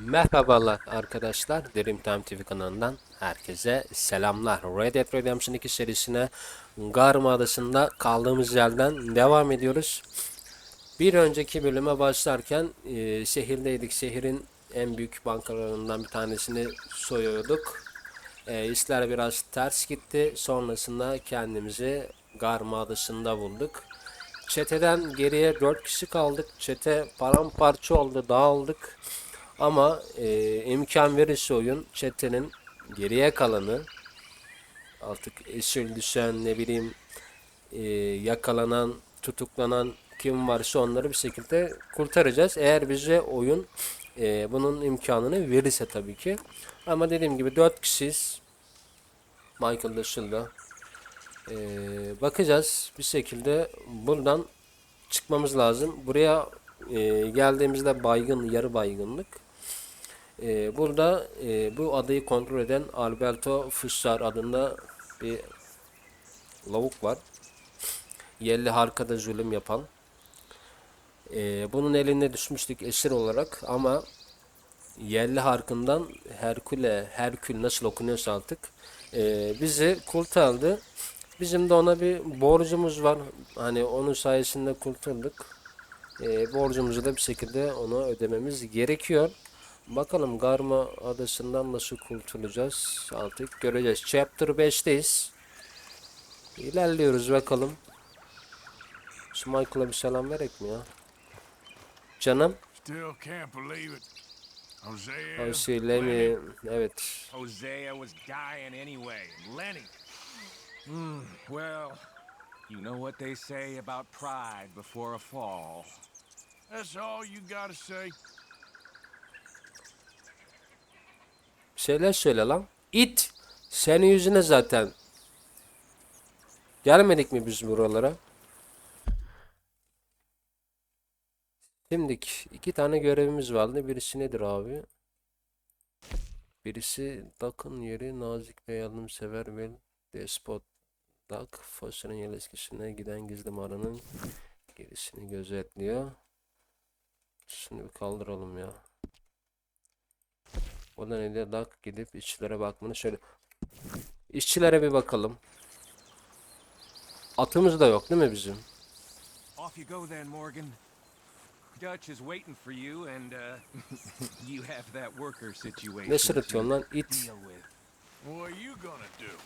Merhabalar arkadaşlar. Dream Time TV kanalından herkese selamlar. Red Dead Redemption 2 serisine Garma Adası'nda kaldığımız yerden devam ediyoruz. Bir önceki bölüme başlarken e, şehirdeydik. Şehrin en büyük bankalarından bir tanesini soyuyorduk. E, işler biraz ters gitti. Sonrasında kendimizi Garma Adası'nda bulduk. Çeteden geriye 4 kişi kaldık. Çete paramparça oldu, dağıldık. Ama e, imkan verirse oyun çetenin geriye kalanı artık esir düşen ne bileyim e, yakalanan, tutuklanan kim varsa onları bir şekilde kurtaracağız. Eğer bize oyun e, bunun imkanını verirse tabii ki. Ama dediğim gibi 4 kişiyiz. Michael dışında. E, bakacağız bir şekilde buradan çıkmamız lazım. Buraya e, geldiğimizde baygın, yarı baygınlık. E, burada e, bu adayı kontrol eden Alberto Fussar adında bir lavuk var. Yerli harkada zulüm yapan. E, bunun eline düşmüştük esir olarak ama yerli harkından Herküle, Herkül nasıl okunuyorsa artık e, bizi kurtardı. Bizim de ona bir borcumuz var. Hani onun sayesinde kurtulduk. E, borcumuzu da bir şekilde ona ödememiz gerekiyor. Bakalım Garma adasından nasıl kurtulacağız artık göreceğiz. Chapter 5'teyiz. İlerliyoruz bakalım. Şu Michael'a bir selam verek mi ya? Canım. Hosea. Tavsiye mi? Evet. Hosea was dying anyway. Lenny. Hmm, well, you know what they say about pride before a fall. That's all you gotta say. Bir söyle lan. İt. Senin yüzüne zaten. Gelmedik mi biz buralara? Şimdik iki tane görevimiz vardı. Birisi nedir abi? Birisi Duck'ın yeri nazik ve yardımsever ve despot. Duck, Foster'ın yerleşkesine giden gizli mağaranın gerisini gözetliyor. Şunu bir kaldıralım ya. Oradan ele Duck gidip işçilere bakmanı şöyle. İşçilere bir bakalım. Atımız da yok değil mi bizim? Off you go then, Morgan. Dutch is waiting for you, and uh, you have that worker situation Ne sırıtıyorsun lan it? What are you gonna do?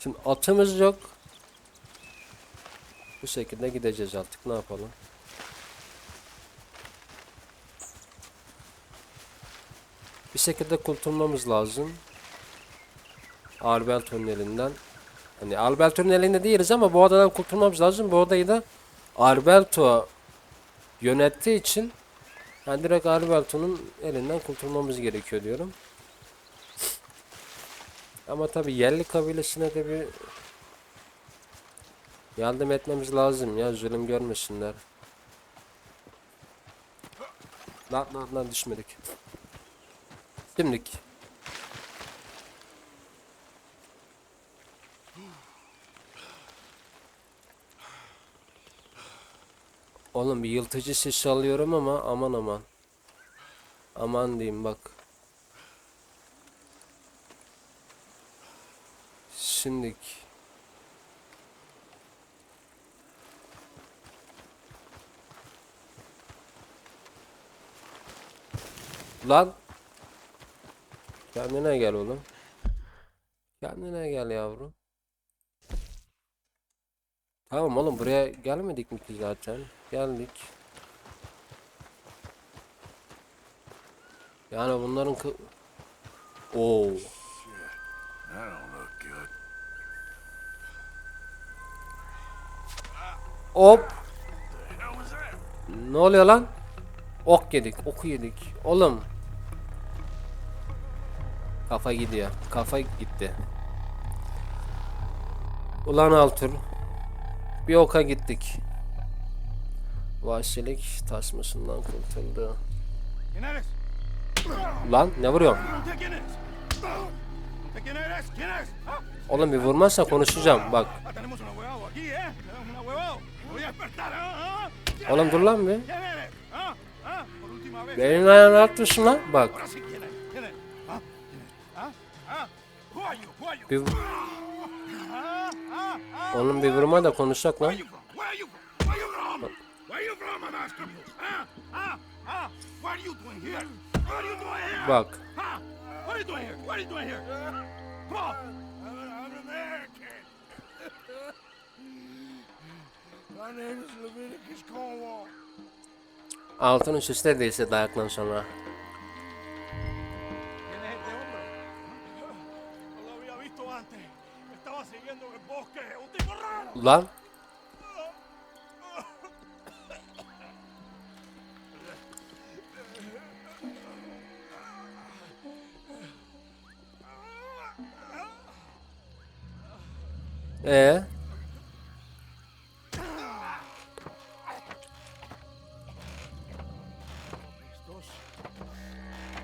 Şimdi atımız yok. Bu şekilde gideceğiz artık ne yapalım? Bir şekilde kurtulmamız lazım. Alberto'nun elinden. Hani Alberto'nun elinde değiliz ama bu adadan kurtulmamız lazım. Bu adayı da Alberto yönettiği için yani direkt Alberto'nun elinden kurtulmamız gerekiyor diyorum. Ama tabi yerli kabilesine de bir yardım etmemiz lazım ya zulüm görmesinler. Lan lan lan düşmedik. Şimdik. Oğlum bir yıltıcı ses alıyorum ama aman aman. Aman diyeyim bak. Şimdik. Lan. Kendine gel oğlum. Kendine gel yavrum. Tamam oğlum buraya gelmedik mi ki zaten? Geldik. Yani bunların kı... Oo. Hop. Ne oluyor lan? Ok yedik, oku yedik. Oğlum. Kafa gidiyor. Kafa gitti. Ulan Altur. Bir oka gittik. Vahşilik tasmasından kurtuldu. ¿Quién eres? Lan ne vuruyorsun? ¿Ah? Oğlum bir vurmazsa konuşacağım bak. Ah, ¿eh? Despertar, ¿ah? ¿Ah? ¿Quién Oğlum dur lan bir. ¿Quién eres? Benim ayağını atmışsın lan. Bak. Bir, onun bir vurma da konuşsak lan. are you from? Where are you from? Lan. Ee,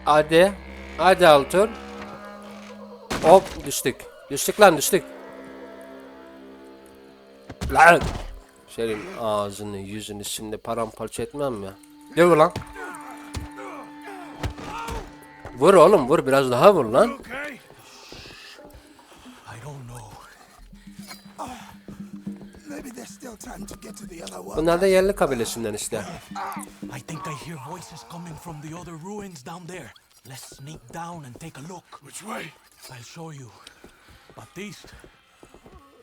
hadi. Hadi Altur. Hop düştük. Düştük lan düştük. Lan. Senin ağzını yüzünü şimdi paramparça etmem mi? Dur lan. Vur oğlum vur biraz daha vur lan. Bunlar da yerli kabilesinden işte. I think I hear voices coming from the other ruins down there. Let's sneak down and take a look. Which way? I'll show you. Baptiste,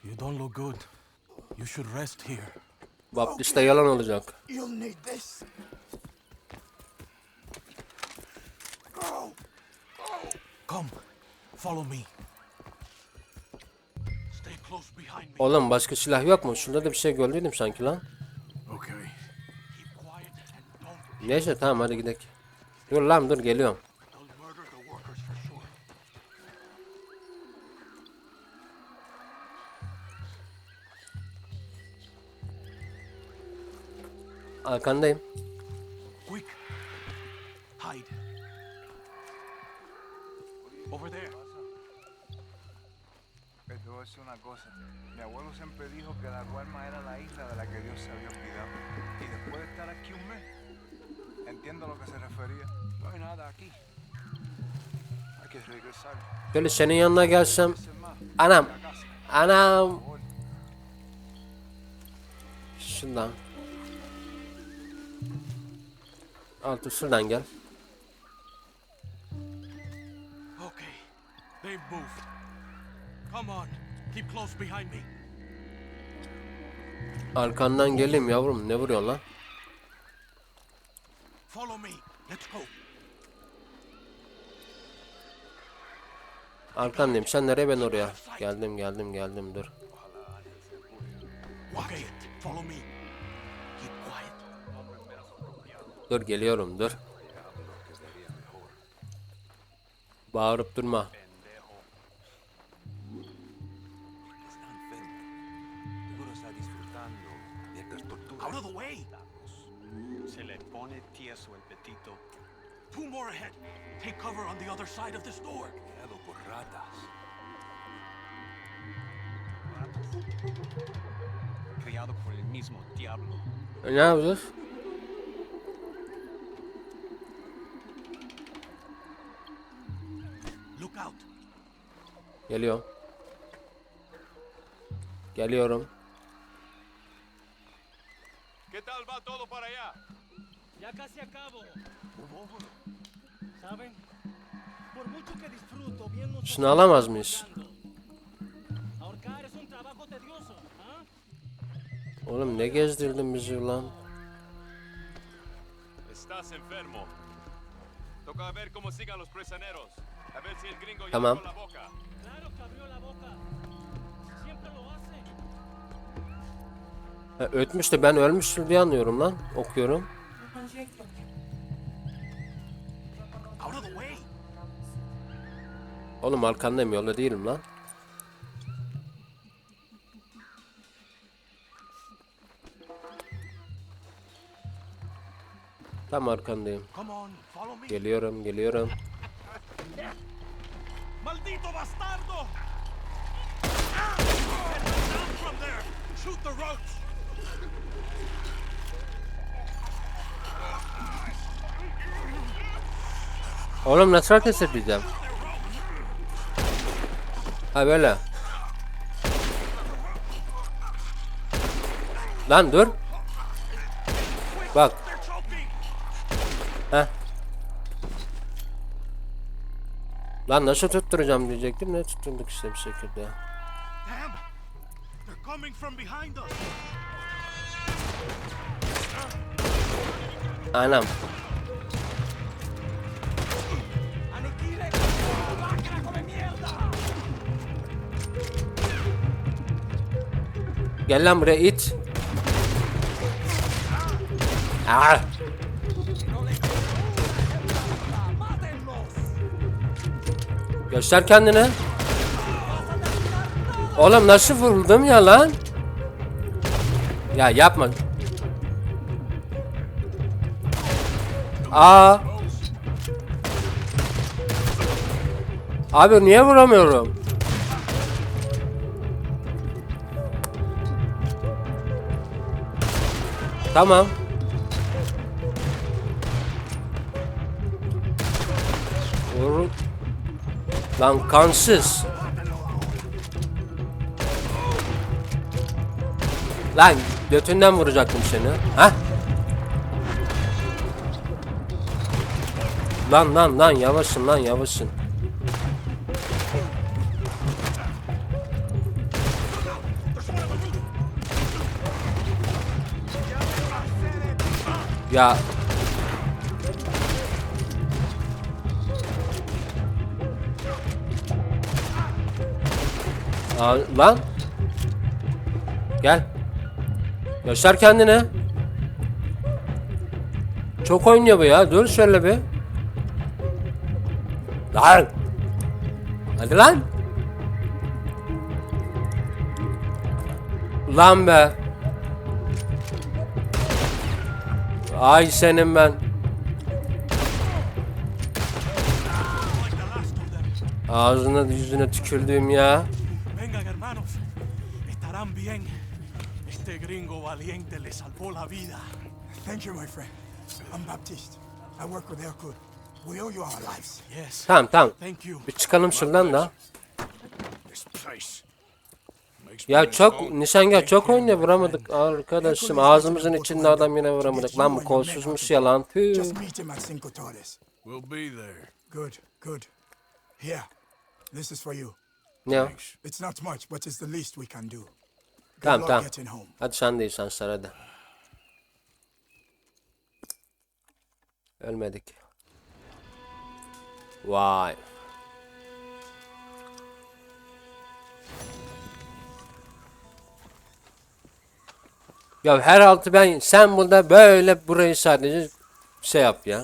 you don't look good. You should rest here. Baptiste yalan olacak. You'll need this. Go! Come, follow me. Stay close behind me. Oğlum başka silah yok mu? Şurada da bir şey gördüydüm sanki lan. Okay. Keep quiet and don't, Neyse tamam hadi gidelim. Dur lan dur geliyorum. Arkandayım. Quick, hide. Over there. Te voy a decir una cosa. Mi abuelo siempre dijo que la Guarma era la isla de la que Dios se había olvidado. Y después de estar aquí un mes, entiendo a lo que se refería. No hay nada aquí. Hay que regresar. Böyle senin yanına gelsem. Anam. Anam. Şundan. Altı şuradan gel. Okay, they've moved. Come on, keep close behind me. Arkandan geleyim yavrum. Ne vuruyorsun lan? Follow me. Let's go. Arkandayım. Sen nereye ben oraya? Geldim geldim geldim dur. Okay, follow me. Dur geliyorum dur. Bağırıp durma. Two more ahead. Take cover on the other side of this door. Creado por ratas. Criado por el mismo diablo. Ne yapacağız? Geliyorum. Geliyorum. ¿Qué tal va todo para allá? Ya casi acabo. ¿Saben? Por mucho que disfruto viendo un Şunu alamaz mıyız? Ahorcar es un trabajo tedioso, ¿ah? Oğlum ne gezdirdin bizi lan? Estás enfermo. Toca ver cómo sigan los prisioneros. Tamam. Ha, ötmüş de ben ölmüştür diye anlıyorum lan. Okuyorum. Oğlum arkandayım yolda değilim lan. Tam arkandayım. Geliyorum, geliyorum. Maldito bastardo! Ah! Get down from there! Shoot the roach! Oğlum nasıl hareket edeceğim? Ha böyle. Lan dur. Bak. Lan nasıl tutturacağım diyecektim. Ne tutturduk işte bir şekilde. Anam. Gel lan buraya it. Ah. Göster kendini. Oğlum nasıl vuruldum ya lan? Ya yapma. Aa. Abi niye vuramıyorum? Tamam. Vur. Lan kansız. Lan götünden vuracaktım seni. Ha? Lan lan lan yavaşın lan yavaşın. Ya Aa, lan. Gel. Göster kendini. Çok oynuyor bu ya. Dur şöyle bir. Lan. Hadi lan. Lan be. Ay senin ben. Ağzına yüzüne tükürdüğüm ya gringo valiente le salvó la vida. Thank you, my friend. I'm Baptiste. I work with Erkut. We owe you our lives. Yes. Tamam tamam Thank you. bir çıkalım şuradan da Ya çok nişangah çok oynuyor vuramadık arkadaşım ağzımızın içinde adam yine vuramadık lan bu kolsuzmuş yalan tüh Just meet him at Cinco Torres. We'll be there. Good, good. Here, this is for you. ne o? It's not much, but it's the least we can do. Tamam tamam. hadi sen de hadi. Ölmedik. Vay. Ya her altı ben sen burada böyle burayı sadece şey yap ya